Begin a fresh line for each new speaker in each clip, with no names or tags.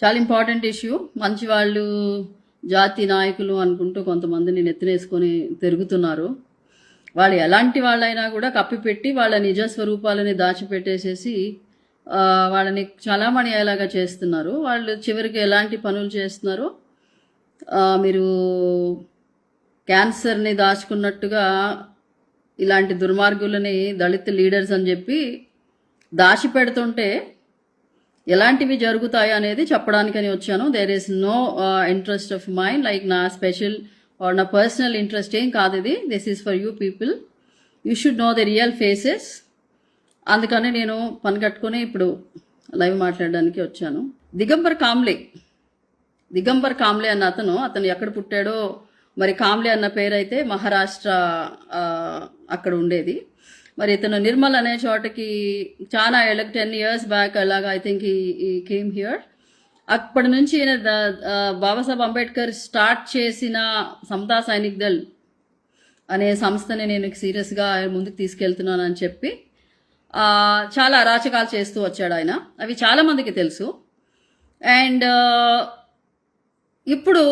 చాలా important issue మంచి వాళ్ళు జాతి నాయకులు అనుకుంటూ కొంతమందిని నెత్తినేసుకొని తిరుగుతున్నారు. వాళ్ళు ఎలాంటి వాళ్ళైనా కూడా కప్పిపెట్టి వాళ్ళ నిజ స్వరూపాలని దాచిపెట్టేసేసి వాళ్ళని చలామణి అయ్యేలాగా చేస్తున్నారు. వాళ్ళు చివరికి ఎలాంటి పనులు చేస్తున్నారో మీరు క్యాన్సర్ని దాచుకున్నట్టుగా ఇలాంటి దుర్మార్గులని దళిత లీడర్స్ అని చెప్పి దాచిపెడుతుంటే ఎలాంటివి జరుగుతాయి అనేది చెప్పడానికని వచ్చాను. There is no interest of mind like నా స్పెషల్ ఆర్ నా పర్సనల్ ఇంట్రెస్ట్ ఏం కాదు ఇది. This is for you people you should know the real faces అందుకని నేను పని కట్టుకొని ఇప్పుడు లైవ్ మాట్లాడడానికి వచ్చాను. దిగంబర్ కామ్లే. దిగంబర్ కామ్లే అన్న అతను అతను ఎక్కడ పుట్టాడో మరి కామ్లే అన్న పేరు అయితే మహారాష్ట్ర అక్కడ ఉండేది. మరి ఇతను నిర్మల్ అనే చోటకి చాలా ఏళ్ళకి టెన్ ఇయర్స్ బ్యాక్ అలాగా I think he came here అప్పటి నుంచి ఈయన ద- బాబాసాహెబ్ అంబేద్కర్ స్టార్ట్ చేసిన సమతా సైనిక్ దళ్ అనే సంస్థని నేను సీరియస్గా ముందుకు తీసుకెళ్తున్నాను అని చెప్పి చాలా అరాచకాలు చేస్తూ వచ్చాడు ఆయన. అవి చాలామందికి తెలుసు. అండ్ ఇప్పుడు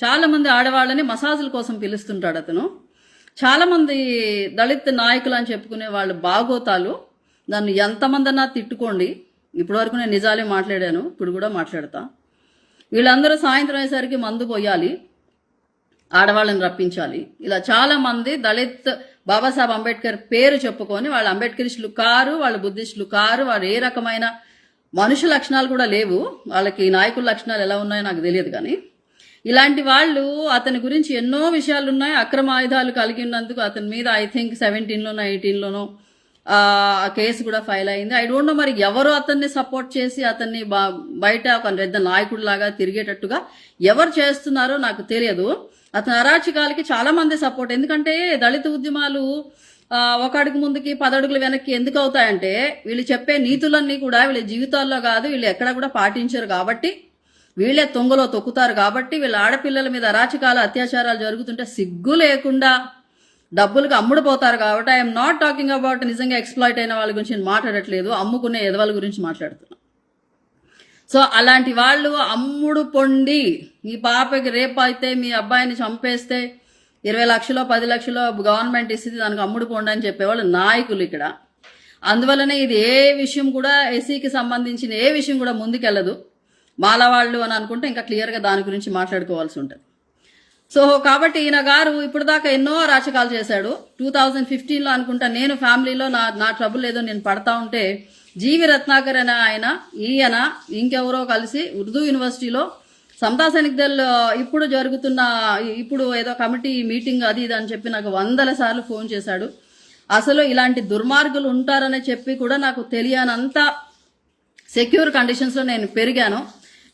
చాలామంది ఆడవాళ్ళని మసాజుల కోసం పిలుస్తుంటాడు అతను. చాలామంది దళిత్ నాయకులు అని చెప్పుకునే వాళ్ళు బాగోతాలు. దాన్ని ఎంతమందన్నా తిట్టుకోండి. ఇప్పటివరకు నేను నిజాలే మాట్లాడాను. ఇప్పుడు కూడా మాట్లాడతా. వీళ్ళందరూ సాయంత్రం అయ్యేసరికి మందు పోయాలి. ఆడవాళ్ళని రప్పించాలి. ఇలా చాలా మంది దళిత్ బాబాసాహెబ్ అంబేద్కర్ పేరు చెప్పుకొని వాళ్ళ అంబేద్కరిస్టులు కారు వాళ్ళ బుద్ధిస్టులు కారు వాళ్ళు ఏ రకమైన మనుషు లక్షణాలు కూడా లేవు. వాళ్ళకి నాయకుల లక్షణాలు ఎలా ఉన్నాయో నాకు తెలియదు కానీ. ఇలాంటి వాళ్ళు అతని గురించి ఎన్నో విషయాలు ఉన్నాయి అక్రమ ఆయుధాలు కలిగి ఉన్నందుకు అతని మీద ఐ థింక్ సెవెంటీన్లోనో ఎయిటీన్లోనో ఆ కేసు కూడా ఫైల్ అయింది. ఐ డోంట్ నో మరి ఎవరు అతన్ని సపోర్ట్ చేసి అతన్ని బయట ఒక పెద్ద నాయకుడు లాగా తిరిగేటట్టుగా ఎవరు చేస్తున్నారో నాకు తెలియదు. అతని అరాచకాలకి చాలా మంది సపోర్ట్ ఎందుకంటే దళిత ఉద్యమాలు ఒక అడుగు ముందుకి పదడుగులు వెనక్కి ఎందుకు అవుతాయంటే వీళ్ళు చెప్పే నీతులన్నీ కూడా వీళ్ళ జీవితాల్లో కాదు వీళ్ళు ఎక్కడ కూడా పాటించరు కాబట్టి వీళ్ళే తొంగలో తొక్కుతారు కాబట్టి వీళ్ళ ఆడపిల్లల మీద అరాచకాలు అత్యాచారాలు జరుగుతుంటే సిగ్గు లేకుండా డబ్బులకు అమ్ముడుపోతారు కాబట్టి ఐఎమ్ నాట్ టాకింగ్ అబౌట్ నిజంగా ఎక్స్ప్లాయిట్ అయిన వాళ్ళ గురించి నేను మాట్లాడట్లేదు. అమ్ముకునే ఎదవల గురించి మాట్లాడుతున్నాను సో అలాంటి వాళ్ళు అమ్ముడు పొండి ఈ పాపకి రేపు అయితే మీ అబ్బాయిని చంపేస్తే ఇరవై లక్షలో పది లక్షలో గవర్నమెంట్ ఇస్తుంది దానికి అమ్ముడు పొండి అని చెప్పేవాళ్ళు నాయకులు ఇక్కడ. అందువలనే ఇది ఏ విషయం కూడా ఎస్సీకి సంబంధించిన ఏ విషయం కూడా ముందుకెళ్ళదు. మాలవాళ్ళు అని అనుకుంటే ఇంకా క్లియర్గా దాని గురించి మాట్లాడుకోవాల్సి ఉంటుంది. సో కాబట్టి ఈయన గారు ఇప్పుడు దాకా ఎన్నో రాచకాలు చేశాడు. టూ థౌజండ్ ఫిఫ్టీన్లో అనుకుంటా నేను ఫ్యామిలీలో నా నా ట్రబుల్ ఏదో నేను పడతా ఉంటే జీవి రత్నాకర్ అనే ఆయన ఈయన ఇంకెవరో కలిసి ఉర్దూ యూనివర్సిటీలో సమతా సైనిక్ ఇప్పుడు జరుగుతున్న ఇప్పుడు ఏదో కమిటీ మీటింగ్ అది ఇది అని చెప్పి నాకు వందల సార్లు ఫోన్ చేశాడు. అసలు ఇలాంటి దుర్మార్గులు ఉంటారని చెప్పి కూడా నాకు తెలియనంత సెక్యూర్ కండిషన్స్లో నేను పెరిగాను.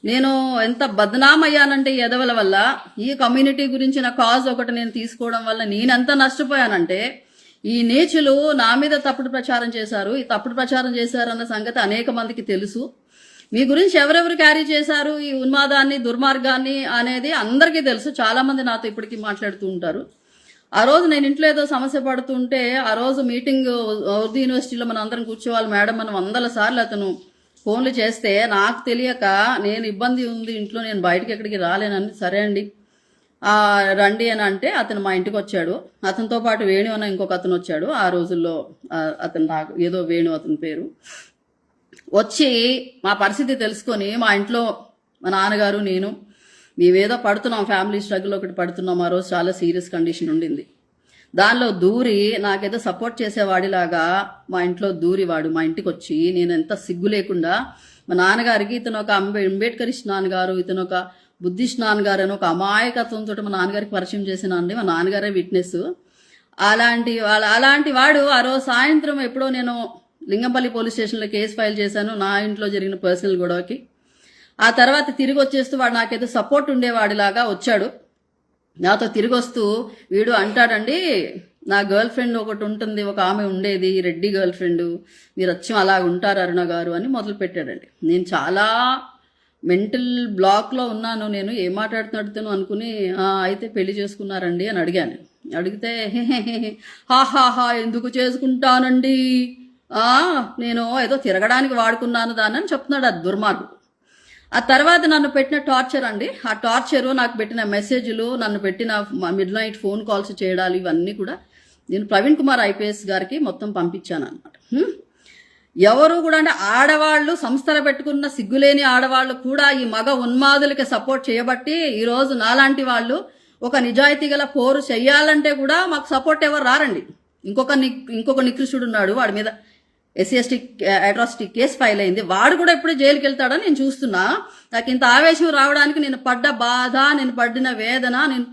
నేను ఎంత బదనాం అయ్యానంటే ఈ ఎదవల వల్ల ఈ కమ్యూనిటీ గురించిన కాజ్ ఒకటి నేను తీసుకోవడం వల్ల నేనెంత నష్టపోయానంటే ఈ నీచులు నా మీద తప్పుడు ప్రచారం చేశారు. ఈ తప్పుడు ప్రచారం చేశారన్న సంగతి అనేక మందికి తెలుసు. మీ గురించి ఎవరెవరు క్యారీ చేశారు? ఈ ఉన్మాదాన్ని దుర్మార్గాన్ని అనేది అందరికీ తెలుసు. చాలామంది నాతో ఇప్పటికీ మాట్లాడుతూ ఉంటారు. ఆ రోజు నేను ఇంట్లో ఏదో సమస్య పడుతుంటే ఆ రోజు మీటింగ్ ఉర్దూ యూనివర్సిటీలో మనం అందరం కూర్చోవాలి మేడం మనం వందల సార్లు అతను ఫోన్లు చేస్తే నాకు తెలియక నేను ఇబ్బంది ఉంది ఇంట్లో నేను బయటకి ఎక్కడికి రాలేనని సరే అండి. రండి అని అంటే అతను మా ఇంటికి వచ్చాడు. అతనితో పాటు వేణు అన్న ఇంకొక అతను వచ్చాడు. ఆ రోజుల్లో అతను నాకు ఏదో వేణు అతని పేరు. వచ్చి మా పరిస్థితి తెలుసుకొని మా ఇంట్లో మా నాన్నగారు నేను మేమేదో పడుతున్నాం ఫ్యామిలీ స్ట్రగుల్ ఒకటి పడుతున్నాం. ఆ రోజు చాలా సీరియస్ కండిషన్ ఉండింది. దానిలో దూరి నాకేదో సపోర్ట్ చేసేవాడిలాగా మా ఇంట్లో దూరి వాడు మా ఇంటికి వచ్చి నేను ఎంత సిగ్గు లేకుండా మా నాన్నగారికి ఇతను ఒక అంబే అంబేద్కరిస్ట్ నాన్నగారు ఇతను ఒక బుద్ధిస్ట్ నాన్నగారు అని ఒక అమాయకత్వంతో మా నాన్నగారికి పరిచయం చేసిన అండి. మా నాన్నగారే విట్నెస్ అలాంటి వాళ్ళ అలాంటి వాడు ఆ రోజు సాయంత్రం ఎప్పుడో నేను లింగంపల్లి పోలీస్ స్టేషన్లో కేసు ఫైల్ చేశాను నా ఇంట్లో జరిగిన పర్సనల్ గొడవకి. ఆ తర్వాత తిరిగి వచ్చేస్తూ వాడు నాకేదో సపోర్ట్ ఉండేవాడిలాగా వచ్చాడు. నాతో తిరిగి వస్తూ వీడు అంటాడండి నా గర్ల్ ఫ్రెండ్ ఒకటి ఉంటుంది ఒక ఆమె ఉండేది రెడ్డి గర్ల్ ఫ్రెండ్ మీరు వచ్చి అలా ఉంటారు అరుణ గారు అని మొదలు పెట్టాడండి. నేను చాలా మెంటల్ బ్లాక్లో ఉన్నాను నేను ఏం మాట్లాడుతున్నాడుతాను అనుకుని అయితే పెళ్ళి చేసుకున్నారండి అని అడిగాను. అడిగితే హా హా హా ఎందుకు చేసుకుంటానండి? నేను ఏదో తిరగడానికి వాడుకున్నాను దాన్ని అని చెప్తున్నాడు ఆ దుర్మార్గుడు. ఆ తర్వాత నన్ను పెట్టిన టార్చర్ అండి. ఆ టార్చర్ నాకు పెట్టిన మెసేజ్లు నన్ను పెట్టిన మిడ్ నైట్ ఫోన్ కాల్స్ చేయడాలు ఇవన్నీ కూడా నేను ప్రవీణ్ కుమార్ ఐపీఎస్ గారికి మొత్తం పంపించాను అనమాట ఎవరు కూడా అంటే ఆడవాళ్ళు సంస్థలు పెట్టుకున్న సిగ్గులేని ఆడవాళ్ళు కూడా ఈ మగ ఉన్మాదులకి సపోర్ట్ చేయబట్టి ఈరోజు నాలాంటి వాళ్ళు ఒక నిజాయితీ గల పోరు చెయ్యాలంటే కూడా మాకు సపోర్ట్ ఎవరు రారండి. ఇంకొక ని ఇంకొక నికృష్టుడు ఉన్నాడు వాడి మీద. SC ST atrocity case file అయింది. వాడు కూడా ఎప్పుడు జైలుకి వెళ్తాడని నేను చూస్తున్నా. నాకు ఇంత ఆవేశం రావడానికి నేను పడ్డ బాధ నేను పడిన వేదన నేను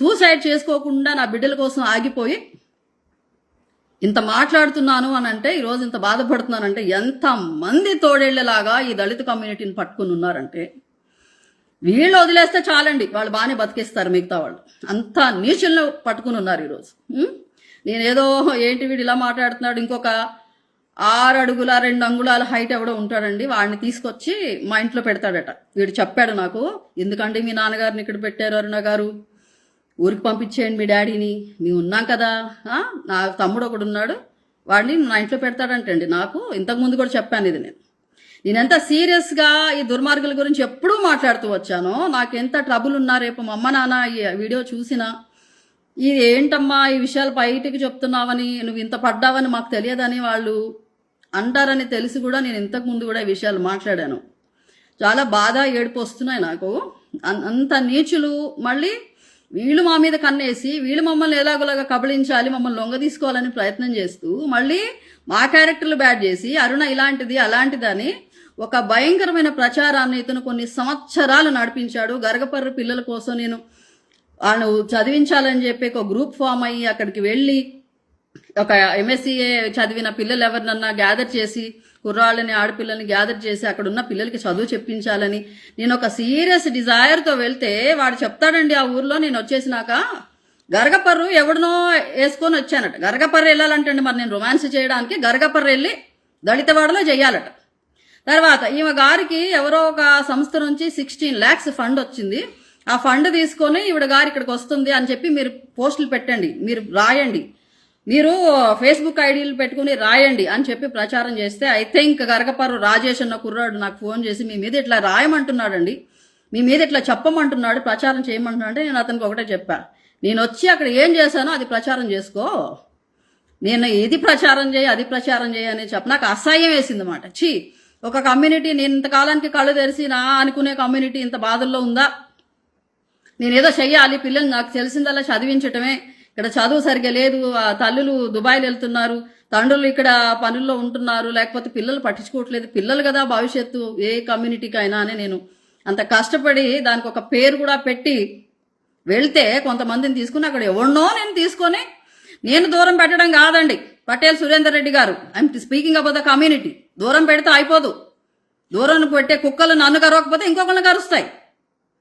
సూసైడ్ చేసుకోకుండా నా బిడ్డల కోసం ఆగిపోయి ఇంత మాట్లాడుతున్నాను అని అంటే ఈరోజు ఇంత బాధపడుతున్నానంటే ఎంత మంది తోడేళ్ళలాగా ఈ దళిత కమ్యూనిటీని పట్టుకుని ఉన్నారంటే వీళ్ళు వదిలేస్తే చాలండి. వాళ్ళు బాగానే బతికేస్తారు మిగతా వాళ్ళు. అంత నీచులను పట్టుకుని ఉన్నారు ఈరోజు నేనేదో ఏంటి వీడు ఇలా మాట్లాడుతున్నాడు ఇంకొక ఆరు అడుగుల రెండు అంగుళాల హైట్ ఎవడో ఉంటాడండి వాడిని తీసుకొచ్చి మా ఇంట్లో పెడతాడట. వీడు చెప్పాడు నాకు ఎందుకంటే మీ నాన్నగారిని ఇక్కడ పెట్టారు అరుణ గారు? ఊరికి పంపించేయండి మీ డాడీని. మేము ఉన్నాం కదా. నా తమ్ముడు ఒకడు ఉన్నాడు వాడిని నా ఇంట్లో పెడతాడంటండి నాకు. ఇంతకుముందు కూడా చెప్పాను ఇది నేను. నేను ఎంత సీరియస్గా ఈ దుర్మార్గుల గురించి ఎప్పుడూ మాట్లాడుతూ వచ్చాను నాకు ఎంత ట్రబుల్ ఉన్నా రేపు మా అమ్మ నాన్న ఈ వీడియో చూసినా ఇది ఏంటమ్మా ఈ విషయాలు బయటికి చెప్తున్నావని నువ్వు ఇంత పడ్డావని మాకు తెలియదని వాళ్ళు అంటారని తెలిసి కూడా నేను ఇంతకు ముందు కూడా ఈ విషయాలు మాట్లాడాను. చాలా బాధ ఏడుపు వస్తున్నాయి నాకు. అంత నీచులు మళ్ళీ వీళ్ళు మా మీద కన్నేసి వీళ్ళు మమ్మల్ని ఎలాగోలాగా కబళించాలి మమ్మల్ని లొంగ తీసుకోవాలని ప్రయత్నం చేస్తూ మళ్ళీ మా క్యారెక్టర్లు బ్యాడ్ చేసి అరుణ ఇలాంటిది అలాంటిదని ఒక భయంకరమైన ప్రచారాన్ని ఇతను కొన్ని సంవత్సరాలు నడిపించాడు. గరగపర్రు పిల్లల కోసం నేను వాళ్ళు చదివించాలని చెప్పి ఒక గ్రూప్ ఫామ్ అయ్యి అక్కడికి వెళ్ళి ఒక ఎంఎస్సీఏ చదివిన పిల్లలు ఎవరినన్నా గ్యాదర్ చేసి కుర్రాళ్ళని ఆడపిల్లల్ని గ్యాదర్ చేసి అక్కడ ఉన్న పిల్లలకి చదువు చెప్పించాలని. నేను ఒక సీరియస్ డిజైర్తో వెళ్తే వాడు చెప్తాడండి ఆ ఊర్లో నేను వచ్చేసినాక గరగపర్రు ఎవడనో వేసుకొని వచ్చానట. గరగపర్రు వెళ్ళాలంటండి మరి నేను రొమాన్స్ చేయడానికి. గరగపర్రు వెళ్ళి దళితవాడలో చేయాలట తర్వాత ఈమె గారికి ఎవరో ఒక సంస్థ నుంచి సిక్స్టీన్ ల్యాక్స్ ఫండ్ వచ్చింది. ఆ ఫండ్ తీసుకొని ఈవిడ గారు ఇక్కడికి వస్తుంది అని చెప్పి మీరు పోస్టులు పెట్టండి. మీరు రాయండి. మీరు ఫేస్బుక్ ఐడీలు పెట్టుకుని రాయండి అని చెప్పి ప్రచారం చేస్తే ఐ థింక్ గరగపారు రాజేష్ అన్న కుర్రాడు నాకు ఫోన్ చేసి మీ మీద ఇట్లా రాయమంటున్నాడండి. మీ మీద ఇట్లా చెప్పమంటున్నాడు ప్రచారం చేయమంటున్నాడు అంటే నేను అతనికి ఒకటే చెప్పా. నేను వచ్చి అక్కడ ఏం చేశానో అది ప్రచారం చేసుకో. నేను ఇది ప్రచారం చేయి అది ప్రచారం చేయి అని చెప్పి నాకు అసహ్యం వేసింది అన్నమాట. ఛీ! ఒక కమ్యూనిటీ నేను ఇంతకాలానికి కళ్ళు తెరిచి నా అనుకునే కమ్యూనిటీ ఇంత బాధల్లో ఉందా? నేనేదో చెయ్యాలి పిల్లల్ని నాకు తెలిసిందల్లా చదివించటమే. ఇక్కడ చదువు సరిగా లేదు ఆ తల్లులు దుబాయ్లు వెళ్తున్నారు తండ్రులు ఇక్కడ పనుల్లో ఉంటున్నారు లేకపోతే పిల్లలు పట్టించుకోవట్లేదు. పిల్లలు కదా భవిష్యత్తు ఏ కమ్యూనిటీకి అయినా అని నేను అంత కష్టపడి దానికి ఒక పేరు కూడా పెట్టి వెళ్తే కొంతమందిని తీసుకుని అక్కడ ఎవరినో నేను తీసుకొని నేను దూరం పెట్టడం కాదండి. పటేల్ సురేందర్ రెడ్డి గారు I'm speaking about the community దూరం పెడితే అయిపోదు. దూరం పెట్టే కుక్కలు నన్ను కరవకపోతే ఇంకొకరిని కరుస్తాయి.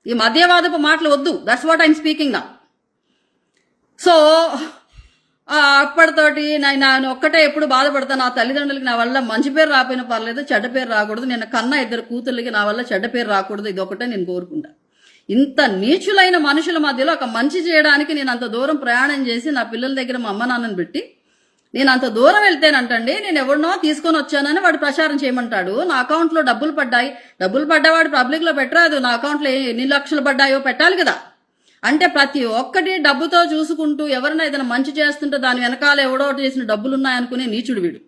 ఈ మధ్యవాదపు మాటలు వద్దు. దట్స్ వాట్ ఐఎమ్ స్పీకింగ్ నా సో అప్పటితోటి నేను నేను ఒక్కటే ఎప్పుడు బాధపడతాను. నా తల్లిదండ్రులకి నా వల్ల మంచి పేరు రాపోయినా పర్లేదు చెడ్డ పేరు రాకూడదు. నేను కన్నా ఇద్దరు కూతుర్లకి నా వల్ల చెడ్డ పేరు రాకూడదు. ఇది ఒకటే నేను కోరుకుంటా. ఇంత నీచులైన మనుషుల మధ్యలో ఒక మంచి చేయడానికి నేను అంత దూరం ప్రయాణం చేసి నా పిల్లల దగ్గర మా అమ్మ నాన్నని పెట్టి నేను అంత దూరం వెళ్తేనంటండి నేను ఎవరినో తీసుకొని వచ్చానని వాడు ప్రచారం చేయమంటాడు. నా అకౌంట్లో డబ్బులు పడ్డాయి. డబ్బులు పడ్డవాడు పబ్లిక్లో పెట్టరాదు. నా అకౌంట్లో ఎన్ని లక్షలు పడ్డాయో పెట్టాలి కదా. అంటే ప్రతి ఒక్కటి డబ్బుతో చూసుకుంటూ ఎవరైనా ఏదైనా మంచి చేస్తుంటే దాని వెనకాల ఎవడో ఒకటి చేసిన డబ్బులు ఉన్నాయనుకునే నీచుడు వీడు.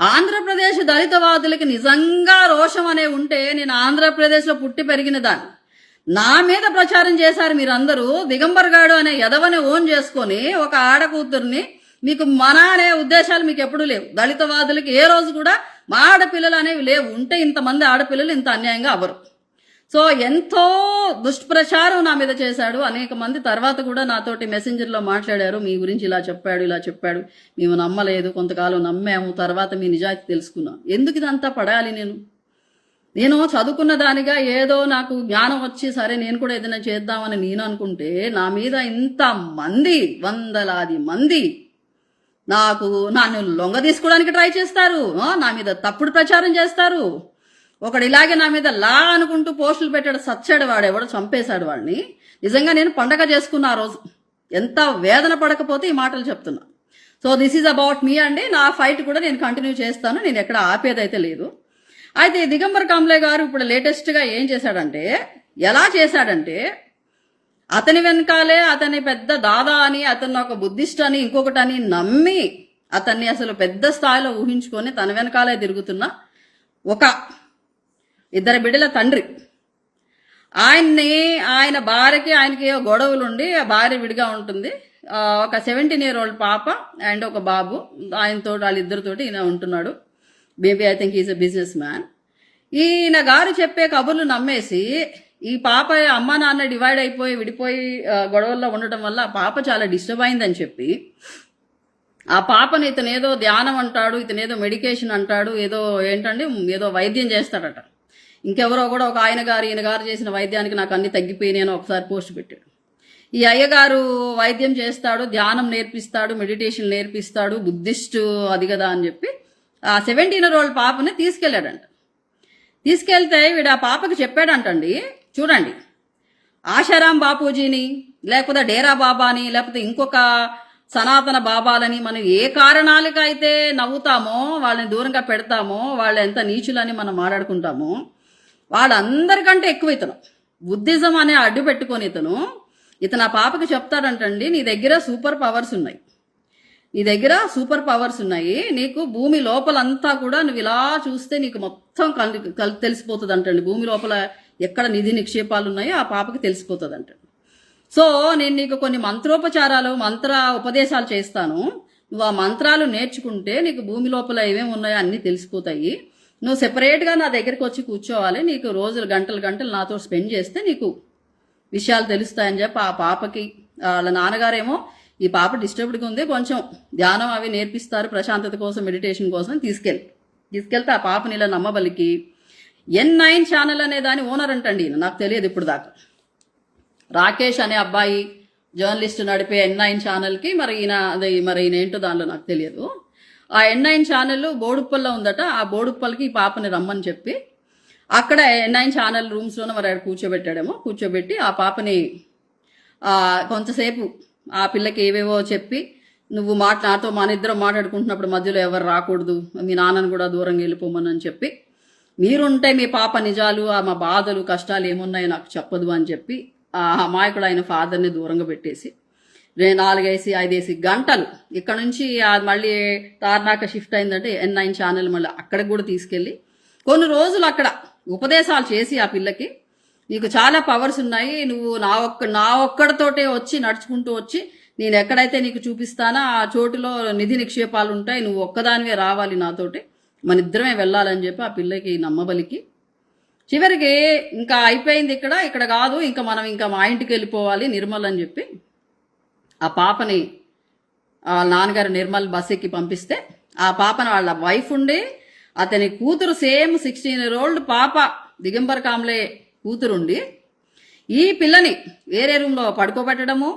ఆంధ్రప్రదేశ్ దళితవాదులకి నిజంగా రోషం అనే ఉంటే నేను ఆంధ్రప్రదేశ్లో పుట్టి పెరిగిన దాన్ని. నా మీద ప్రచారం చేశారు మీరందరూ. దిగంబర్ గాడు అనే ఎదవని ఓన్ చేసుకొని ఒక ఆడకూతుర్ని మీకు మన అనే ఉద్దేశాలు మీకు ఎప్పుడూ లేవు. దళితవాదులకి ఏ రోజు కూడా మా ఆడపిల్లలు అనేవి లేవు. ఉంటే ఇంతమంది ఆడపిల్లలు ఇంత అన్యాయంగా అవ్వరు. సో ఎంతో దుష్ప్రచారం నా మీద చేశాడు. అనేక మంది తర్వాత కూడా నాతోటి మెసెంజర్లో మాట్లాడారు. మీ గురించి ఇలా చెప్పాడు ఇలా చెప్పాడు. మేము నమ్మలేదు. కొంతకాలం నమ్మాము. తర్వాత మీ నిజాయితీ తెలుసుకున్నాం. ఎందుకు ఇదంతా పడాలి నేను? నేను చదువుకున్న దానిగా ఏదో నాకు జ్ఞానం వచ్చి సరే నేను కూడా ఏదైనా చేద్దామని నేను అనుకుంటే నా మీద ఇంత మంది వందలాది మంది నాకు నన్ను లొంగ తీసుకోవడానికి ట్రై చేస్తారు. నా మీద తప్పుడు ప్రచారం చేస్తారు. ఒకడు ఇలాగే నా మీద లా అనుకుంటూ పోస్టులు పెట్టాడు సచ్చాడు వాడు ఎవడో చంపేశాడు వాడిని. నిజంగా నేను పండగ చేసుకున్న ఆ రోజు. ఎంత వేదన పడకపోతే ఈ మాటలు చెప్తున్నా. So this is about me అండి. నా ఫైట్ కూడా నేను కంటిన్యూ చేస్తాను. నేను ఎక్కడ ఆపేదైతే లేదు. అయితే ఈ దిగంబర్ కాంబ్లే గారు ఇప్పుడు లేటెస్ట్గా ఏం చేశాడంటే ఎలా చేశాడంటే అతని వెనకాలే అతని పెద్ద దాదా అని అతన్ని ఒక బుద్ధిస్ట్ అని ఇంకొకటి అని నమ్మి అతన్ని అసలు పెద్ద స్థాయిలో ఊహించుకొని తన వెనకాలే తిరుగుతున్న ఒక ఇద్దరు బిడ్డల తండ్రి. ఆయన్ని ఆయన భార్యకి ఆయనకి గొడవలు ఉండి ఆ భార్య విడిగా ఉంటుంది. ఒక సెవెంటీన్ ఇయర్ ఓల్డ్ పాప అండ్ ఒక బాబు. ఆయనతో వాళ్ళిద్దరితోటి ఈయన ఉంటున్నాడు. Baby I think is a business man ఈయన గారు చెప్పే కబుర్లు నమ్మేసి ఈ పాప అమ్మ నాన్న డివైడ్ అయిపోయి విడిపోయి గొడవల్లో ఉండటం వల్ల ఆ పాప చాలా డిస్టర్బ్ అయిందని చెప్పి ఆ పాపని ఇతను ఏదో ధ్యానం అంటాడు ఇతను ఏదో మెడికేషన్ అంటాడు ఏదో ఏంటండి ఏదో వైద్యం చేస్తాడట. ఇంకెవరో కూడా ఒక ఆయన గారు ఈయన గారు చేసిన వైద్యానికి నాకు అన్ని తగ్గిపోయినాయని అని ఒకసారి పోస్ట్ పెట్టాడు. ఈ అయ్యగారు వైద్యం చేస్తాడు ధ్యానం నేర్పిస్తాడు మెడిటేషన్ నేర్పిస్తాడు బుద్ధిస్టు అది కదా అని చెప్పి ఆ సెవెంటీన్ ఇయర్ ఓల్డ్ పాపని తీసుకెళ్ళాడంట. తీసుకెళ్తే వీడు ఆ పాపకి చెప్పాడంటండి చూడండి ఆశారాం బాపూజీని లేకపోతే డేరా బాబాని లేకపోతే ఇంకొక సనాతన బాబాలని మనం ఏ కారణాలకైతే నవ్వుతామో వాళ్ళని దూరంగా పెడతామో వాళ్ళు ఎంత నీచులని మనం మాట్లాడుకుంటామో వాళ్ళందరికంటే ఎక్కువ ఇతను బుద్ధిజం అనే అడ్డు పెట్టుకొని ఇతను ఇతను ఆ పాపకి చెప్తాడంటండి నీ దగ్గర సూపర్ పవర్స్ ఉన్నాయి. నీ దగ్గర సూపర్ పవర్స్ ఉన్నాయి. నీకు భూమి లోపలంతా కూడా నువ్వు ఇలా చూస్తే నీకు మొత్తం కల్ కల్ తెలిసిపోతుంది అంటండి భూమి లోపల ఎక్కడ నిధి నిక్షేపాలు ఉన్నాయో ఆ పాపకి తెలిసిపోతుంది అంటండి సో నేను నీకు కొన్ని మంత్రోపచారాలు మంత్ర ఉపదేశాలు చేస్తాను. నువ్వు ఆ మంత్రాలు నేర్చుకుంటే నీకు భూమి లోపల ఏమేమి ఉన్నాయో అన్నీ తెలిసిపోతాయి. నువ్వు సెపరేట్గా నా దగ్గరికి వచ్చి కూర్చోవాలి. నీకు రోజులు గంటలు గంటలు నాతో స్పెండ్ చేస్తే నీకు విషయాలు తెలుస్తాయని చెప్పి ఆ పాపకి వాళ్ళ నాన్నగారేమో ఈ పాప డిస్టర్బ్డ్గా ఉంది. కొంచెం ధ్యానం అవి నేర్పిస్తారు. ప్రశాంతత కోసం మెడిటేషన్ కోసం తీసుకెళ్ళి తీసుకెళ్తే ఆ పాపని ఇలా నమ్మబలికి. ఎన్ నైన్ ఛానల్ అనే దాని ఓనర్ అంటండి నాకు తెలియదు ఇప్పుడు దాకా. రాకేష్ అనే అబ్బాయి జర్నలిస్ట్ నడిపే ఎన్ నైన్ ఛానల్కి మరి ఈయన అది మరి ఈయన ఏంటో దానిలో నాకు తెలియదు. ఆ ఎన్ఐన్ ఛానల్ బోడుప్పల్లో ఉందట ఆ బోడుప్పల్కి ఈ పాపని రమ్మని చెప్పి అక్కడ ఎన్ఐన్ ఛానల్ రూమ్స్లోనే మరి ఆడ కూర్చోబెట్టాడేమో కూర్చోబెట్టి ఆ పాపని కొంతసేపు ఆ పిల్లకి ఏవేవో చెప్పి నువ్వు మాట నాతో మన ఇద్దరం మాట్లాడుకుంటున్నప్పుడు మధ్యలో ఎవరు రాకూడదు మీ నాన్నను కూడా దూరంగా వెళ్ళిపోమని అని చెప్పి మీరుంటే మీ పాప నిజాలు ఆ మా బాధలు కష్టాలు ఏమున్నాయో నాకు చెప్పదు అని చెప్పి ఆ అమాయకుడు ఆయన ఫాదర్ని దూరంగా పెట్టేసి నాలుగేసి ఐదేసి గంటలు. ఇక్కడ నుంచి అది మళ్ళీ తార్నాక షిఫ్ట్ అయిందంటే ఎన్ నైన్ ఛానల్ మళ్ళీ అక్కడికి కూడా తీసుకెళ్ళి కొన్ని రోజులు అక్కడ ఉపదేశాలు చేసి ఆ పిల్లకి. నీకు చాలా పవర్స్ ఉన్నాయి. నువ్వు నా ఒక్క నా ఒక్కడితోటే వచ్చి నడుచుకుంటూ వచ్చి నేను ఎక్కడైతే నీకు చూపిస్తానో ఆ చోటులో నిధి నిక్షేపాలు ఉంటాయి. నువ్వు ఒక్కదానివే రావాలి నాతోటి. మన ఇద్దరమే వెళ్ళాలని చెప్పి ఆ పిల్లకి నమ్మబలికి. చివరికి ఇంకా అయిపోయింది ఇక్కడ. ఇక్కడ కాదు ఇంకా మనం ఇంకా మా ఇంటికి వెళ్ళిపోవాలి నిర్మల్ అని చెప్పి ఆ పాపని వాళ్ళ నాన్నగారు నిర్మల్ బస్ ఎక్కి పంపిస్తే ఆ పాపను వాళ్ళ వైఫ్ ఉండి అతని కూతురు సేమ్ సిక్స్టీన్ ఇయర్ ఓల్డ్ పాప దిగంబర్ కామ్లే కూతురుండి ఈ పిల్లని వేరే రూమ్లో పడుకోబెట్టడము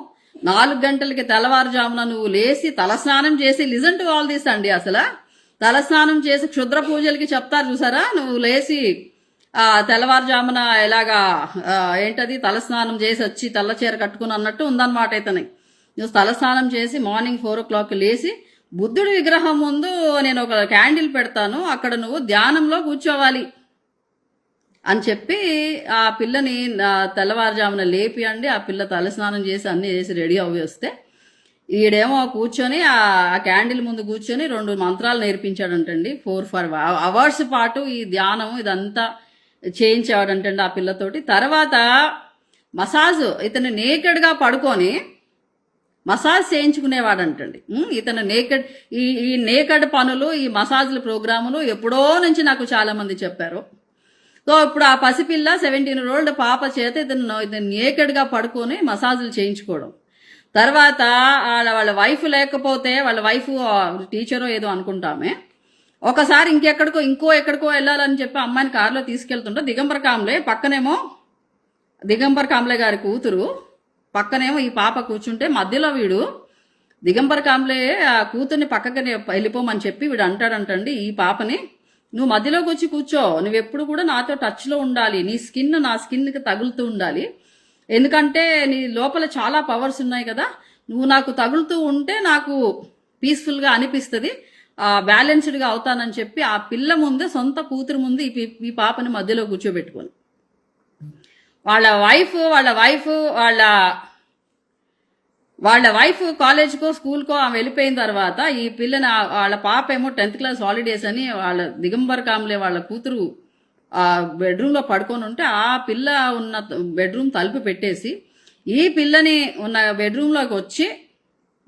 నాలుగు గంటలకి తెల్లవారుజామున నువ్వు లేచి తలస్నానం చేసి లిజన్ టు ఆల్ దిస్ అండి అసలు. తలస్నానం చేసి క్షుద్ర పూజలకి చెప్తారు చూసారా? నువ్వు లేచి తెల్లవారుజామున ఇలాగా ఏంటది? తలస్నానం చేసి వచ్చి తెల్ల చీర కట్టుకుని అన్నట్టు ఉందన్నమాట ఇతని. నువ్వు తలస్నానం చేసి మార్నింగ్ ఫోర్ ఓ క్లాక్ లేచి బుద్ధుడి విగ్రహం ముందు నేను ఒక క్యాండిల్ పెడతాను అక్కడ నువ్వు ధ్యానంలో కూర్చోవాలి అని చెప్పి ఆ పిల్లని తెల్లవారుజామున లేపి అండి ఆ పిల్ల తలస్నానం చేసి అన్నీ చేసి రెడీ అవ్వి వస్తే ఈడేమో కూర్చొని ఆ క్యాండిల్ ముందు కూర్చొని రెండు మంత్రాలు నేర్పించాడంటండి. ఫోర్ ఫర్ అవర్స్ పాటు ఈ ధ్యానం ఇదంతా చేయించాడంటండి ఆ పిల్లతోటి. తర్వాత మసాజ్ ఇతను నేకెడ్గా పడుకొని మసాజ్ చేయించుకునేవాడంటండి. ఇతను నేకడ్ ఈ ఈ నేకడ్ పనులు ఈ మసాజ్ల ప్రోగ్రాములు ఎప్పుడో నుంచి నాకు చాలామంది చెప్పారు. సో ఇప్పుడు ఆ పసిపిల్ల సెవెంటీన్ ఓల్డ్ పాప చేత ఇతను ఇతను నేకెడ్గా పడుకొని మసాజులు చేయించుకోవడం. తర్వాత వాళ్ళ వాళ్ళ వైఫ్ లేకపోతే వాళ్ళ వైఫ్ టీచరో ఏదో అనుకుంటామే. ఒకసారి ఇంకెక్కడికో ఇంకో ఎక్కడికో వెళ్ళాలని చెప్పి అమ్మాయిని కారులో తీసుకెళ్తుంటే దిగంబర్ కాంబ్లే పక్కనేమో దిగంబర్ కాంబ్లే గారి కూతురు పక్కనేమో ఈ పాప కూర్చుంటే మధ్యలో వీడు దిగంబర్ కాంబ్లే ఆ కూతుర్ని పక్కకి వెళ్ళిపోమని చెప్పి వీడు అంటాడంటండి ఈ పాపని. నువ్వు మధ్యలోకి వచ్చి కూర్చో. నువ్వు ఎప్పుడు కూడా నాతో టచ్లో ఉండాలి. నీ స్కిన్ నా స్కిన్కి తగులుతూ ఉండాలి. ఎందుకంటే నీ లోపల చాలా పవర్స్ ఉన్నాయి కదా. నువ్వు నాకు తగులుతూ ఉంటే నాకు పీస్ఫుల్గా అనిపిస్తుంది. బ్యాలెన్స్డ్గా అవుతానని చెప్పి ఆ పిల్ల ముందే సొంత కూతురు ముందు ఈ ఈ పాపని మధ్యలో కూర్చోబెట్టుకొని. వాళ్ళ వైఫ్ వాళ్ళ వైఫ్ వాళ్ళ వాళ్ళ వైఫ్ కాలేజ్కో స్కూల్కో ఆమె వెళ్ళిపోయిన తర్వాత ఈ పిల్లని వాళ్ళ పాప ఏమో టెన్త్ క్లాస్ హాలిడేస్ అని వాళ్ళ దిగంబర్ కామ్లే వాళ్ళ కూతురు ఆ బెడ్రూమ్లో పడుకొని ఉంటే ఆ పిల్ల ఉన్న బెడ్రూమ్ తలుపు పెట్టేసి ఈ పిల్లని ఉన్న బెడ్రూమ్లోకి వచ్చి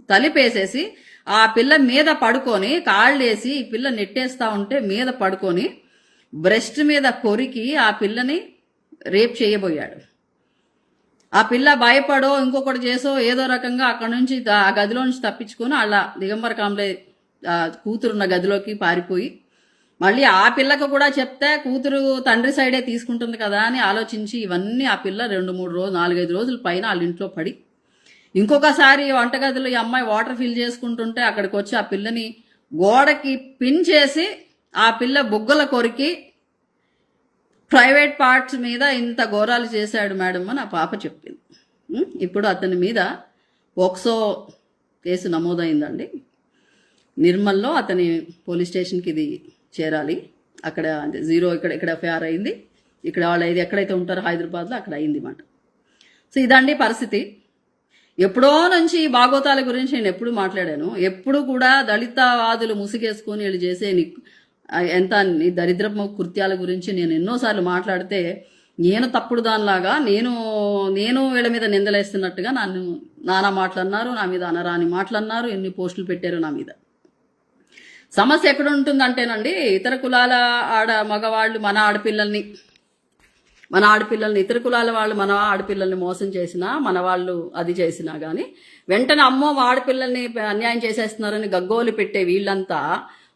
తలిపేసేసి ఆ పిల్ల మీద పడుకొని కాళ్ళేసి ఈ పిల్ల నెట్టేస్తా ఉంటే మీద పడుకొని బ్రెస్ట్ మీద కొరికి ఆ పిల్లని రేప్ చేయబోయాడు. ఆ పిల్ల భయపడో ఇంకొకటి చేసో ఏదో రకంగా అక్కడ నుంచి ఆ గదిలో నుంచి తప్పించుకొని అలా దిగంబర కాంబ్లే కూతురున్న గదిలోకి పారిపోయి మళ్ళీ ఆ పిల్లకు కూడా చెప్తే కూతురు తండ్రి సైడే తీసుకుంటుంది కదా అని ఆలోచించి ఇవన్నీ ఆ పిల్ల రెండు మూడు రోజులు నాలుగైదు రోజుల పైన వాళ్ళ ఇంట్లో పడి ఇంకొకసారి వంటగదిలో ఈ అమ్మాయి వాటర్ ఫిల్ చేసుకుంటుంటే అక్కడికి వచ్చి ఆ పిల్లని గోడకి పిన్ చేసి ఆ పిల్ల బుగ్గల కొరికి ప్రైవేట్ పార్ట్స్ మీద ఇంత ఘోరాలు చేశాడు మేడం అని ఆ పాప చెప్పింది. ఇప్పుడు అతని మీద ఒక్సో కేసు నమోదైందండి. నిర్మల్లో అతని పోలీస్ స్టేషన్కి ఇది చేరాలి. అక్కడ అంటే జీరో ఇక్కడ ఇక్కడ ఎఫ్ఐఆర్ అయింది. ఇక్కడ వాళ్ళు ఇది ఎక్కడైతే ఉంటారో హైదరాబాద్లో అక్కడ అయింది మాట. సో ఇదండి పరిస్థితి. ఎప్పుడో నుంచి ఈ బాగోతాల గురించి నేను ఎప్పుడు మాట్లాడాను. ఎప్పుడు కూడా దళితవాదులు ముసుగేసుకొని వీళ్ళు చేసే ని- ఎంత నీ దరిద్రపు కృత్యాల గురించి నేను ఎన్నోసార్లు మాట్లాడితే నేను తప్పుడు దానిలాగా నేను నేను వీళ్ళ మీద నిందలేస్తున్నట్టుగా నన్ను నానా మాటలన్నారు నా మీద అనరాని మాటలన్నారు ఎన్ని పోస్టులు పెట్టారు నా మీద. సమస్య ఎక్కడ ఉంటుందంటేనండి ఇతర కులాల ఆడ మగవాళ్ళు మన ఆడపిల్లల్ని మన ఆడపిల్లల్ని ఇతర కులాల వాళ్ళు మన ఆడపిల్లల్ని మోసం చేసినా మన వాళ్ళు అది చేసినా కానీ వెంటనే అమ్మో ఆడపిల్లల్ని అన్యాయం చేసేస్తున్నారని గగ్గోలు పెట్టే వీళ్ళంతా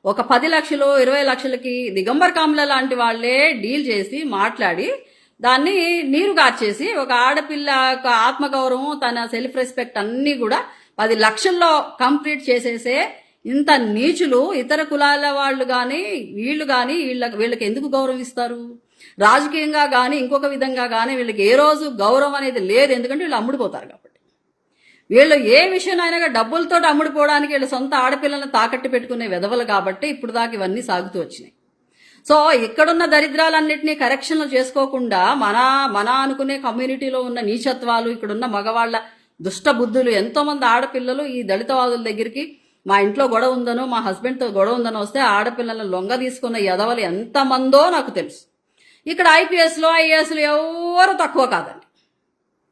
ఒక పది లక్షలు ఇరవై లక్షలకి దిగంబర్ కామ్ల లాంటి వాళ్ళే డీల్ చేసి మాట్లాడి దాన్ని నీరు గార్చేసి ఒక ఆడపిల్ల యొక్క ఆత్మగౌరవం తన సెల్ఫ్ రెస్పెక్ట్ అన్నీ కూడా పది లక్షల్లో కంప్లీట్ చేసేసే ఇంత నీచులు ఇతర కులాల వాళ్ళు కానీ వీళ్ళు కానీ వీళ్ళ వీళ్ళకి ఎందుకు గౌరవం ఇస్తారు? రాజకీయంగా కానీ ఇంకొక విధంగా కానీ వీళ్ళకి ఏ రోజు గౌరవం అనేది లేదు ఎందుకంటే వీళ్ళు అమ్ముడుపోతారు కాబట్టి. వీళ్ళు ఏ విషయమైనా డబ్బులతో అమ్ముడుపోవడానికి వీళ్ళు సొంత ఆడపిల్లలను తాకట్టు పెట్టుకునే విధవలు కాబట్టి ఇప్పుడు దాకా ఇవన్నీ సాగుతూ వచ్చినాయి. సో ఇక్కడున్న దరిద్రాలన్నింటినీ కరెక్షన్లు చేసుకోకుండా మన మన అనుకునే కమ్యూనిటీలో ఉన్న నీచత్వాలు ఇక్కడున్న మగవాళ్ళ దుష్ట బుద్ధులు ఎంతోమంది ఆడపిల్లలు ఈ దళితవాదుల దగ్గరికి మా ఇంట్లో గొడవ ఉందనో మా హస్బెండ్తో గొడవ ఉందనో వస్తే ఆడపిల్లలను లొంగ తీసుకున్న ఎదవలు ఎంతమందో నాకు తెలుసు. ఇక్కడ ఐపీఎస్లో ఐఏఎస్లు ఎవరు తక్కువ కాదండి.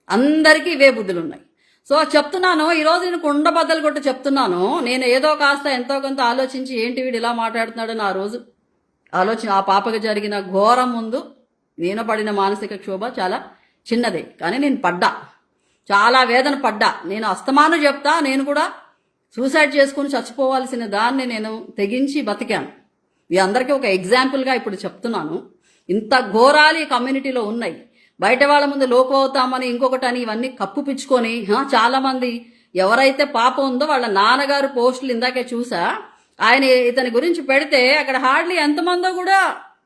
అందరికీ ఇవే బుద్ధులు ఉన్నాయి సో చెప్తున్నాను ఈరోజు నేను కుండ బద్దలు కొట్టి చెప్తున్నాను. నేను ఏదో కాస్త ఎంతో కొంత ఆలోచించి ఏంటి వీడు ఇలా మాట్లాడుతున్నాడని ఆ రోజు ఆలోచన ఆ పాపకి జరిగిన ఘోరం ముందు నేను పడిన మానసిక క్షోభ చాలా చిన్నదే కానీ నేను పడ్డా. చాలా వేదన పడ్డా. నేను అస్తమాను చెప్తా నేను కూడా సూసైడ్ చేసుకుని చచ్చిపోవాల్సిన దాన్ని నేను తెగించి బతికాను. మీ అందరికీ ఒక ఎగ్జాంపుల్గా ఇప్పుడు చెప్తున్నాను. ఇంత ఘోరాలు ఈ కమ్యూనిటీలో ఉన్నాయి. బయట వాళ్ళ ముందు లోపు అవుతామని ఇంకొకటి అని ఇవన్నీ కప్పుపిచ్చుకొని హా, చాలా మంది ఎవరైతే పాపం ఉందో వాళ్ళ నాన్నగారు పోస్టులు ఇందాకే చూసా. ఆయన ఇతని గురించి పెడితే అక్కడ హార్డ్లీ ఎంతమందో కూడా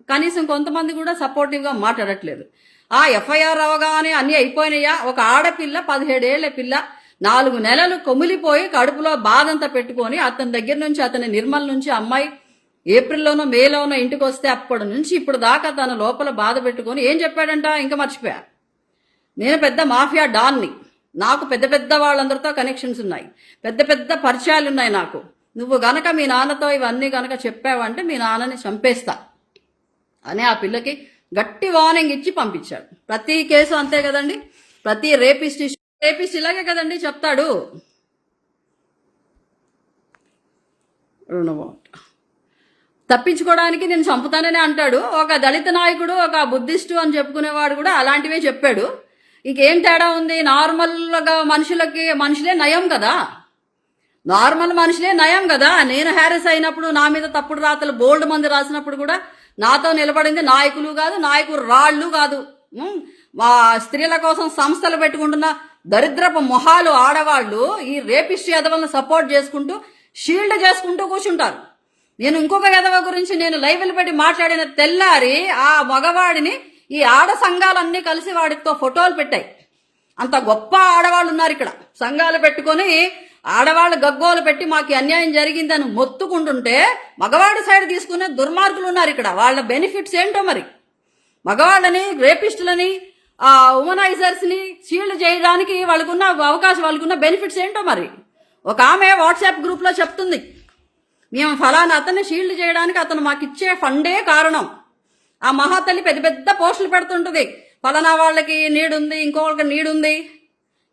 కనీసం కొంతమంది కూడా సపోర్టివ్గా మాట్లాడట్లేదు. ఆ ఎఫ్ఐఆర్ అవగానే అన్నీ అయిపోయినాయా? ఒక ఆడపిల్ల పదిహేడేళ్ళ పిల్ల నాలుగు నెలలు కొమిలిపోయి కడుపులో బాధంతా పెట్టుకొని అతని దగ్గర నుంచి అతని నిర్మల్ నుంచి అమ్మాయి ఏప్రిల్లోనో మేలోనో ఇంటికి వస్తే అప్పటి నుంచి ఇప్పుడు దాకా తన లోపల బాధ పెట్టుకొని ఏం చెప్పాడంట? ఇంకా మర్చిపోయా. నేను పెద్ద మాఫియా డాన్ని. నాకు పెద్ద పెద్ద వాళ్ళందరితో కనెక్షన్స్ ఉన్నాయి. పెద్ద పెద్ద పరిచయాలు ఉన్నాయి నాకు. నువ్వు గనక మీ నాన్నతో ఇవన్నీ గనక చెప్పావంటే మీ నాన్నని చంపేస్తా అని ఆ పిల్లకి గట్టి వార్నింగ్ ఇచ్చి పంపించాడు. ప్రతి కేసు అంతే కదండి? ప్రతి రేపిస్ట్ రేపిస్ట్ ఇలాగే కదండి చెప్తాడు. రుణమాట తప్పించుకోవడానికి నేను చంపుతానని అంటాడు. ఒక దళిత నాయకుడు ఒక బుద్ధిస్టు అని చెప్పుకునేవాడు కూడా అలాంటివే చెప్పాడు. ఇంకేం తేడా ఉంది? నార్మల్గా మనుషులకి మనుషులే నయం కదా? నార్మల్ మనుషులే నయం కదా? నేను హ్యారెస్ అయినప్పుడు నా మీద తప్పుడు రాతలు బోల్డ్ మంది రాసినప్పుడు కూడా నాతో నిలబడింది నాయకులు కాదు నాయకులు రాళ్ళు కాదు. మా స్త్రీల కోసం సంస్థలు పెట్టుకుంటున్న దరిద్రపు మొహాలు ఆడవాళ్ళు ఈ రేపిస్ట్ యదవలను సపోర్ట్ చేసుకుంటూ షీల్డ్ చేసుకుంటూ కూర్చుంటారు. నేను ఇంకొక యదవ గురించి నేను లైవ్లు పెట్టి మాట్లాడిన తెల్లారి ఆ మగవాడిని ఈ ఆడ సంఘాలన్నీ కలిసి వాడితో ఫోటోలు పెట్టాయి. అంత గొప్ప ఆడవాళ్ళు ఉన్నారు ఇక్కడ. సంఘాలు పెట్టుకొని ఆడవాళ్ళు గగ్గోలు పెట్టి మాకు అన్యాయం జరిగిందని మొత్తుకుంటుంటే మగవాడి సైడ్ తీసుకునే దుర్మార్గులు ఉన్నారు ఇక్కడ. వాళ్ళ బెనిఫిట్స్ ఏంటో మరి? మగవాళ్ళని రేపిస్టులని ఆ ఉమనైజర్స్ని షీల్డ్ చేయడానికి వాళ్ళకున్న అవకాశం వాళ్ళకున్న బెనిఫిట్స్ ఏంటో మరి? ఒక ఆమె వాట్సాప్ గ్రూప్లో చెప్తుంది. మేము ఫలానా అతన్ని షీల్డ్ చేయడానికి అతను మాకు ఇచ్చే ఫండే కారణం. ఆ మహాతల్లి పెద్ద పెద్ద పోస్టులు పెడుతుంటుంది. ఫలానా వాళ్ళకి నీడుంది ఇంకో వాళ్ళకి నీడుంది.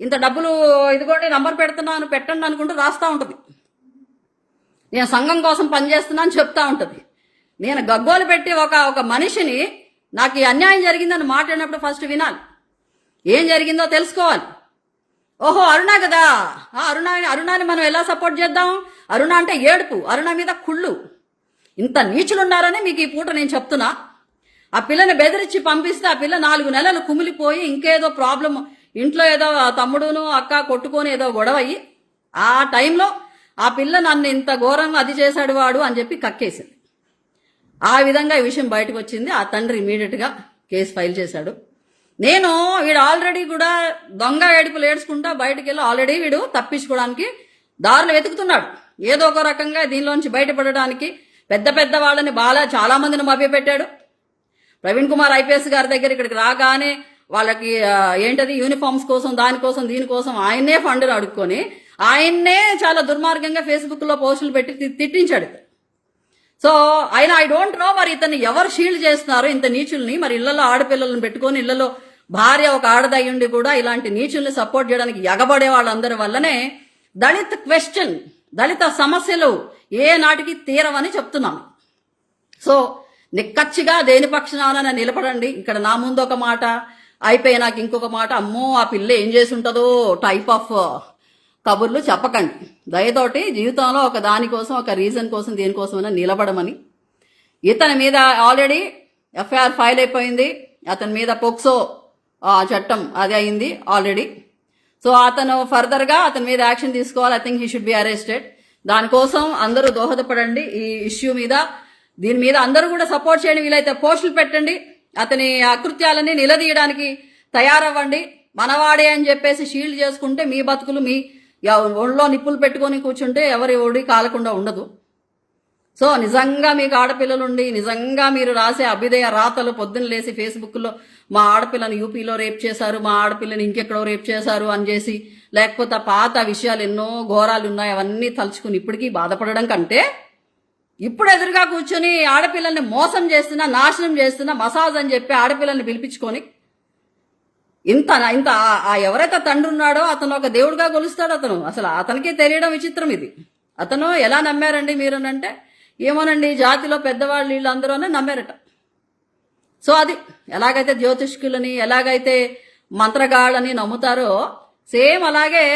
ఇంత డబ్బులు ఇదిగోండి నంబర్ పెడుతున్నాను పెట్టండి అనుకుంటూ రాస్తూ ఉంటుంది. నేను సంఘం కోసం పనిచేస్తున్నాను చెప్తా ఉంటుంది. నేను గగ్గోలు పెట్టి ఒక ఒక మనిషిని నాకు ఈ అన్యాయం జరిగిందని మాట్లాడినప్పుడు ఫస్ట్ వినాలి. ఏం జరిగిందో తెలుసుకోవాలి. ఓహో అరుణ కదా. ఆ అరుణ అరుణాని మనం ఎలా సపోర్ట్ చేద్దాం? అరుణ అంటే ఏడుపు అరుణ మీద కుళ్ళు. ఇంత నీచులున్నారని మీకు ఈ పూట నేను చెప్తున్నా. ఆ పిల్లని బెదిరించి పంపిస్తే ఆ పిల్ల నాలుగు నెలలు కుమిలిపోయి ఇంకేదో ప్రాబ్లం ఇంట్లో ఏదో తమ్ముడును అక్క కొట్టుకొని ఏదో గొడవ అయ్యి ఆ టైంలో ఆ పిల్ల నన్ను ఇంత ఘోరంగా అది చేశాడు వాడు అని చెప్పి కక్కేసింది. ఆ విధంగా ఈ విషయం బయటకు వచ్చింది. ఆ తండ్రి ఇమీడియట్గా కేసు ఫైల్ చేశాడు. నేను వీడు ఆల్రెడీ కూడా దొంగ ఏడుపులు ఏడ్చుకుంటా బయటకు వెళ్ళి ఆల్రెడీ వీడు తప్పించుకోవడానికి దారులు వెతుకుతున్నాడు. ఏదో ఒక రకంగా దీనిలోంచి బయటపడడానికి పెద్ద పెద్ద వాళ్ళని బాగా చాలా మందిని మభ్యపెట్టాడు. ప్రవీణ్ కుమార్ ఐపీఎస్ గారి దగ్గర ఇక్కడికి రాగానే వాళ్ళకి ఏంటది యూనిఫామ్స్ కోసం దానికోసం దీనికోసం ఆయన్నే ఫండ్లు అడుక్కొని ఆయన్నే చాలా దుర్మార్గంగా ఫేస్బుక్లో పోస్టులు పెట్టి తిట్టించాడు సో ఆయన ఐ డోంట్ నో మరి ఇతన్ని ఎవరు షీల్డ్ చేస్తున్నారు ఇంత నీచుల్ని? మరి ఇళ్ళలో ఆడపిల్లలను పెట్టుకొని ఇళ్ళలో భార్య ఒక ఆడదయ్యుండి కూడా ఇలాంటి నీచుల్ని సపోర్ట్ చేయడానికి ఎగబడే వాళ్ళందరి వల్లనే దళిత్ క్వశ్చన్ దళిత సమస్యలు ఏ నాటికి తీరవని చెప్తున్నాను. సో నిక్కచ్చిగా దేని పక్షాన నిలబడండి. ఇక్కడ నా ముందు ఒక మాట అయిపోయి నాకు ఇంకొక మాట అమ్మో ఆ పిల్ల ఏం చేసి ఉంటుందో టైప్ ఆఫ్ కబుర్లు చెప్పకండి. దయతోటి జీవితంలో ఒక దానికోసం ఒక రీజన్ కోసం దేనికోసమైనా నిలబడమని. ఇతని మీద ఆల్రెడీ ఎఫ్ఐఆర్ ఫైల్ అయిపోయింది. అతని మీద పోక్సో ఆ, చట్టం అది అయింది ఆల్రెడీ. సో అతను ఫర్దర్గా అతని మీద యాక్షన్ తీసుకోవాలి. I think he should be arrested. దానికోసం అందరూ దోహదపడండి ఈ ఇష్యూ మీద. దీని మీద అందరూ కూడా సపోర్ట్ చేయండి. వీలైతే పోస్టులు పెట్టండి. అతని అకృత్యాలని నిలదీయడానికి తయారవ్వండి. మనవాడే అని చెప్పేసి షీల్డ్ చేసుకుంటే మీ బతుకులు మీ ఒళ్ళో నిప్పులు పెట్టుకొని కూర్చుంటే ఎవరి ఒడి కాలకుండా ఉండదు. సో నిజంగా మీకు ఆడపిల్లలుండి నిజంగా మీరు రాసే అభ్యుదయ రాతలు పొద్దున్న లేసి ఫేస్బుక్లో మా ఆడపిల్లని యూపీలో రేప్ చేశారు మా ఆడపిల్లని ఇంకెక్కడో రేప్ చేశారు అని చేసి లేకపోతే పాత విషయాలు ఎన్నో ఘోరాలు ఉన్నాయి అవన్నీ తలుచుకుని ఇప్పటికీ బాధపడడం కంటే ఇప్పుడు ఎదురుగా కూర్చొని ఆడపిల్లల్ని మోసం చేస్తున్నా నాశనం చేస్తున్నా మసాజ్ అని చెప్పి ఆడపిల్లల్ని పిలిపించుకొని ఇంత ఇంత ఆ- ఎవరైతే తండ్రి ఉన్నాడో అతను ఒక దేవుడిగా కొలుస్తాడు అతను. అసలు అతనికే తెలియడం విచిత్రం ఇది. అతను ఎలా నమ్మారండి మీరు అంటే ఏమోనండి జాతిలో పెద్దవాళ్ళు వీళ్ళందరూనే నమ్మారట. సో అది ఎలాగైతే జ్యోతిష్కులని ఎలాగైతే మంత్రగాళ్ళని నమ్ముతారో సేమ్ అలాగే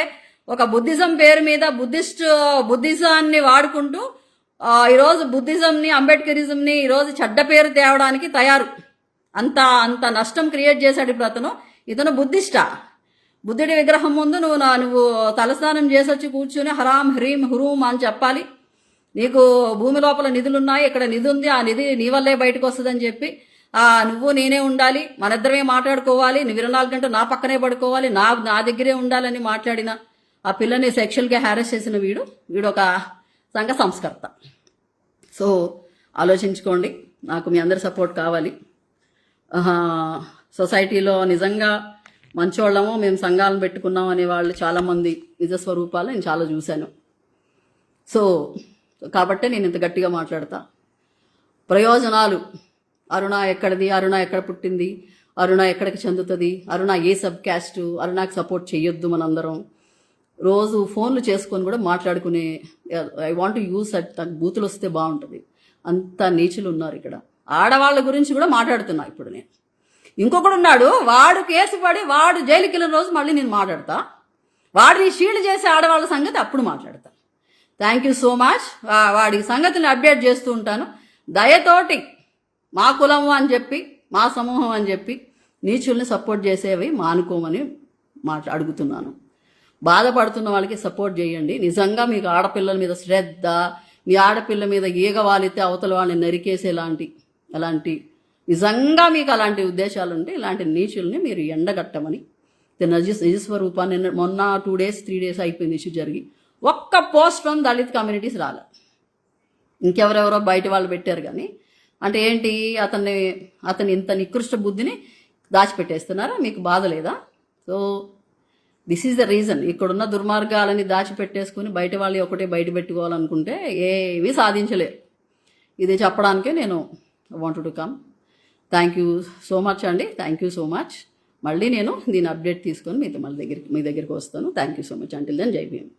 ఒక బుద్ధిజం పేరు మీద బుద్ధిస్ట్ బుద్ధిజాన్ని వాడుకుంటూ ఈరోజు బుద్ధిజంని అంబేద్కరిజంని ఈరోజు చెడ్డ పేరు తేవడానికి తయారు. అంత అంత నష్టం క్రియేట్ చేశాడు ఇప్పుడు అతను. ఇతను బుద్ధిష్ట. బుద్ధుడి విగ్రహం ముందు నువ్వు నా నువ్వు తలస్నానం చేసొచ్చి కూర్చుని హరాం హ్రీం హురూం అని చెప్పాలి. నీకు భూమి లోపల నిధులున్నాయి ఇక్కడ నిధి ఉంది ఆ నిధి నీ వల్లే బయటకు వస్తుందని చెప్పి ఆ నువ్వు నేనే ఉండాలి మనద్దరమే మాట్లాడుకోవాలి నువ్వు ఇరవై నాలుగు గంటలు నా పక్కనే పడుకోవాలి నా నా దగ్గరే ఉండాలని మాట్లాడిన ఆ పిల్లని సెక్షువల్గా హ్యారెస్ చేసిన వీడు వీడు ఒక సంఘ సంస్కర్త. సో ఆలోచించుకోండి నాకు మీ అందరి సపోర్ట్ కావాలి. సొసైటీలో నిజంగా మంచోళ్ళము మేము సంఘాలను పెట్టుకున్నాం అనే వాళ్ళు చాలామంది నిజ స్వరూపాలు నేను చాలా చూశాను. సో కాబట్టే నేను ఇంత గట్టిగా మాట్లాడతా. ప్రయోజనాలు. అరుణ ఎక్కడిది? అరుణ ఎక్కడ పుట్టింది? అరుణ ఎక్కడికి చెందుతుంది? అరుణ ఏ సబ్ క్యాస్ట్? అరుణకి సపోర్ట్ చేయొద్దు మనందరం. రోజు ఫోన్లు చేసుకొని కూడా మాట్లాడుకునే ఐ వాంట్ యూస్ అట్ బూతులు వస్తే బాగుంటుంది. అంత నీచులు ఉన్నారు ఇక్కడ. ఆడవాళ్ళ గురించి కూడా మాట్లాడుతున్నా ఇప్పుడు నేను. ఇంకొకడు ఉన్నాడు వాడు కేసు పడి వాడు జైలుకి వెళ్ళిన రోజు మళ్ళీ నేను మాట్లాడతా. వాడిని షీల్డ్ చేసే ఆడవాళ్ళ సంగతి అప్పుడు మాట్లాడతా. థ్యాంక్ యూ సో మచ్ వాడి సంగతిని అప్డేట్ చేస్తూ ఉంటాను. దయతోటి మా కులము అని చెప్పి మా సమూహం అని చెప్పి నీచుల్ని సపోర్ట్ చేసేవి మానుకోమని మా అడుగుతున్నాను. బాధపడుతున్న వాళ్ళకి సపోర్ట్ చేయండి. నిజంగా మీకు ఆడపిల్లల మీద శ్రద్ధ మీ ఆడపిల్ల మీద ఈగ వాలితే అవతల వాళ్ళని నరికేసేలాంటి అలాంటి నిజంగా మీకు అలాంటి ఉద్దేశాలు ఉంటే ఇలాంటి నీచుల్ని మీరు ఎండగట్టమని. నిజ నిజస్వరూపాన్ని మొన్న టూ డేస్ త్రీ డేస్ అయిపోయింది ఇష్యూ జరిగి. ఒక్క పోస్ట్ ఫ్రమ్ దళిత్ కమ్యూనిటీస్ రాలే. ఇంకెవరెవరో బయట వాళ్ళు పెట్టారు కానీ అంటే ఏంటి అతన్ని అతని ఇంత నికృష్ట బుద్ధిని దాచిపెట్టేస్తున్నారా? మీకు బాధ లేదా? So this is the reason ఇక్కడున్న దుర్మార్గాలని దాచిపెట్టేసుకుని బయట వాళ్ళు ఒకటే బయట పెట్టుకోవాలనుకుంటే ఏవి సాధించలేరు. ఇది చెప్పడానికే నేను want to come thank you so much అండి. థ్యాంక్ యూ సో మచ్ మళ్ళీ నేను దీని అప్డేట్ తీసుకొని మీతో మళ్ళీ దగ్గరికి మీ దగ్గరికి వస్తాను. Thank you so much until then Jai Bhim